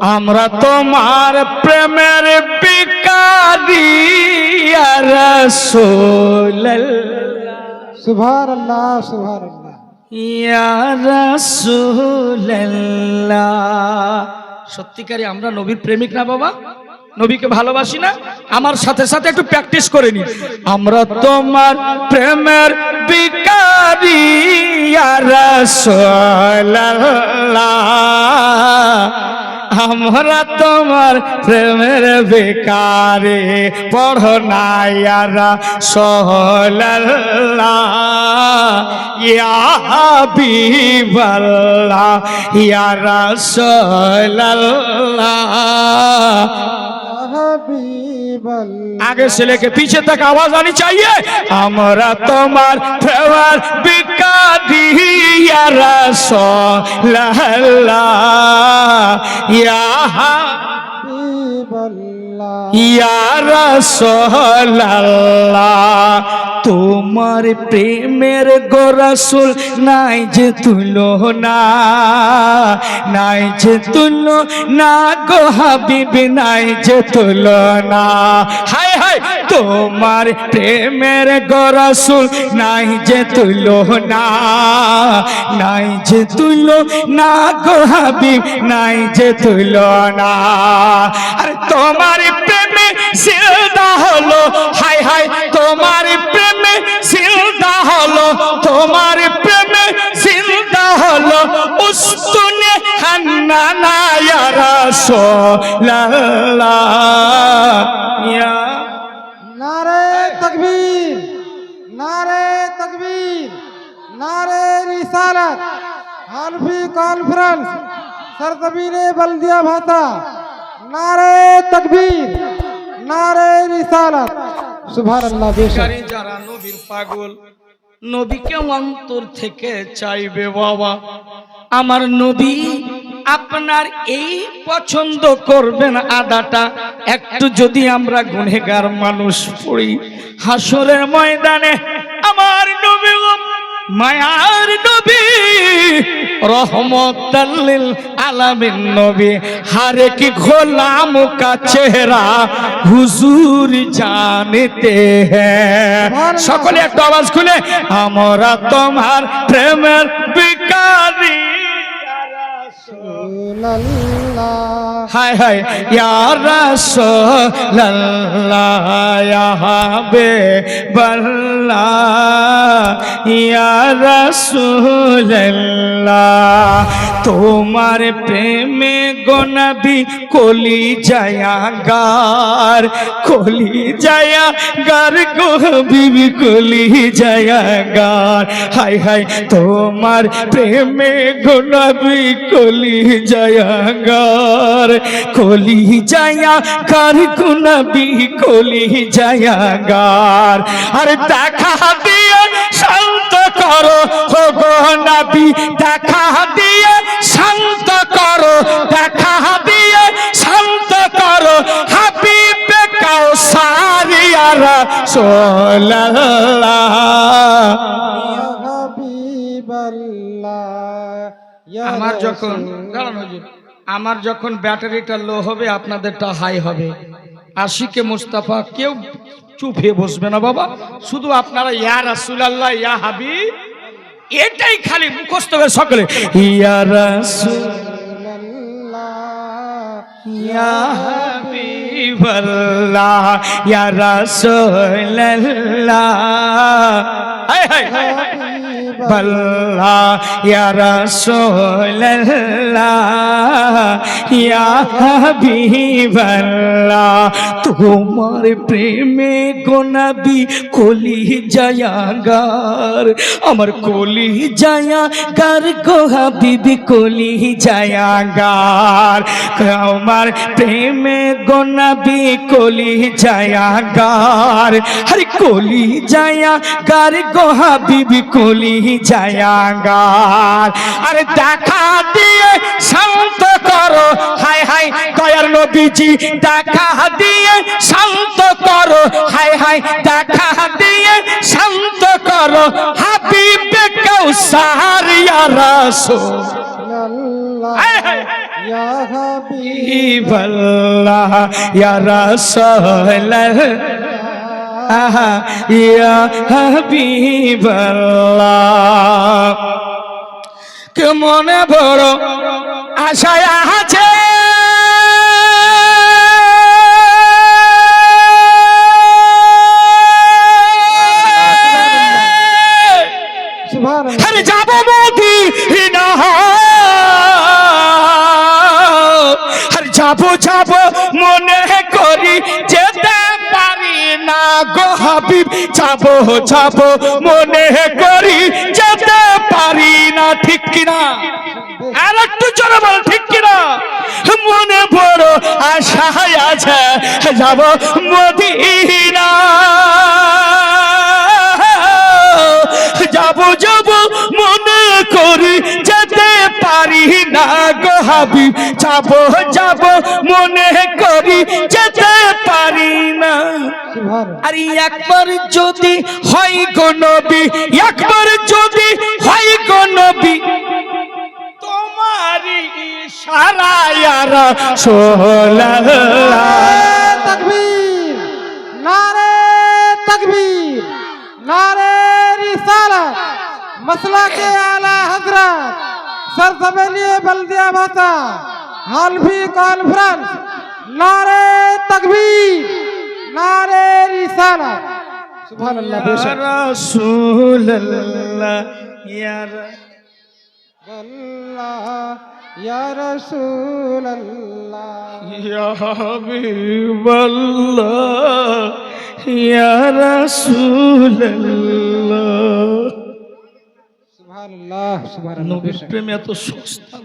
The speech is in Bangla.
আমরা তোমার প্রেমের বিকারি সুভার আল্লাহ সুভার আল্লাহ সত্যিকারই আমরা নবীর প্রেমিক না বাবা? নবীকে ভালোবাসি না? আমার সাথে সাথে একটু প্র্যাকটিস করে নি আমরা তোমার প্রেমের বিকারি আমরা তোমার প্রেমের বেকারে পড়ো নাইয়ারা সোহল্লা ইয়া ইয়ারা ইয়া আল্লাহ आगे से लेके पीछे तक आवाज आनी चाहिए हमारा तुम्हार फेवर बिका दिया रसो लहला यहाँ या रसो लल्ला তোমার প্রেমের গোরাসুল নাই যে তুলো না, নাই যে তুলো না গো হাবিব, নাই যে তুলো না। হায় হায়, তোমার প্রেমের গোরাসুল নাই যে তুলো না, নাই যে তুলো না গো হাবিব, নাই যে তুলো না। আর তোমার উস্তুনে হান্নানা ইয়া। রাসূলুল্লাহ ইয়া নারে তকবীর নারে তকবীর নারে রিসালাত। হানফি কনফারেন্স সরজমিনে বলদিয়া ভাতা। নারে তকবীর নারে রিসালাত। সুবহানাল্লাহ গাড়ি যারা নবীর পাগল নবীকে অন্তর থেকে চাইবে বাবা। আমার নবী আপনার এই পছন্দ করবেন আদাটা একটু যদি আমরা গুনেগার মানুষ পড়ি হাসরের ময়দানে আমার নবী মায়ার নবী রহমতাল্লিল আলামিন নবী হারে কি গোলাম কা চেহারা হুজুর জানতে হ্যাঁ। সকলে একটা আওয়াজ খুলে আমরা তোমার প্রেমের বিকারি হায় হায় ইয়া রাসূলুল্লাহ ইয়া হাবিবাল্লাহ ইয়া রাসূলুল্লাহ। তোমার প্রেমে গনবি কলি জায়া গার, কলি জায়া গার বিবি কলি জায়া গার। হায় হায় তোমার প্রেমে গনবি কলি জায়া গার, কলি গার গুনবি কলি জায়া গার। আরে দেখা দিয়ে শান্ত করো হো গো নবী, দেখা দিয়ে শান্ত করো, দেখা দিয়ে শান্ত করো। রাসূলুল্লাহ ইয়া হাবিবাল্লাহ ইয়া আমার যখন আমার যখন ব্যাটারিটা লো হবে, আপনাদেরটা হাই হবে। আশিকে মুস্তাফা, কেউ চুপ হয়ে বসবে না বাবা। শুধু আপনারা, ইয়া রাসূলুল্লাহ, ইয়া হাবি এটাই খালি মুখস্থ করে সকলে ইয়া রাসূল রাসূলুল্লাহ ইয়া হাবিবাল্লাহ ইয়া হায় বল্লা ইয়া রাসূলুল্লাহ ইয়া হাবিবাল্লাহ তোমার প্রেমে গোনাবি কলি জায়াগার আমার কলি জায়াগার গো হাবিবি কলি জায়াগার আমার প্রেমে গোনাবি কলি জায়াগার হরে কলি জায়াগার গো হাবিবি কলি জায়াগার। আরে দেখা দিয়ে শান্ত করো। হায় হায়, দয়ার নবীজি, দেখা দিয়ে শান্ত করো। হায় হায়, দেখা দিয়ে শান্ত করো। হাবিবে কৌসার ইয়া রাসূল ইয়া হাবিব হাবিবাল্লাহ, ইয়া রাসূলাল্লাহ। ইয়া হাবিবাল্লাহ। কে মনে বড় আশায় আছে? হাবিব, যাব যাব, মনে করি যেতে পারি না, ঠিক কিনা? আর একটু জোরে বল, ঠিক কিনা? মনে বড় আশা আছে, যাব মদিনা। যাব যাব, মনে করি যেতে পারি না গো হাবিব। যাব যাব, মনে আর একবার যদি হয় গো নবী একবার যদি হয় গো নবী তোমারি ইশারায়ারা সোহলাল্লাহ তকবীর নারে তকবীর নারে रिसालत मसला के आला हजरत सरसबेली बल्दिया भाषा हालफी कॉन्फ्रेंस नारे तकबीर নারে রিসালা সুবহানাল্লাহ বেশক রাসূলুল্লাহ ইয়া আল্লাহ ইয়া রাসূলুল্লাহ। ইয়া হাবিবাল্লাহ ইয়া রাসূলুল্লাহ। সুবহানাল্লাহ সুবহানাল্লাহ নবীর এত সস্তা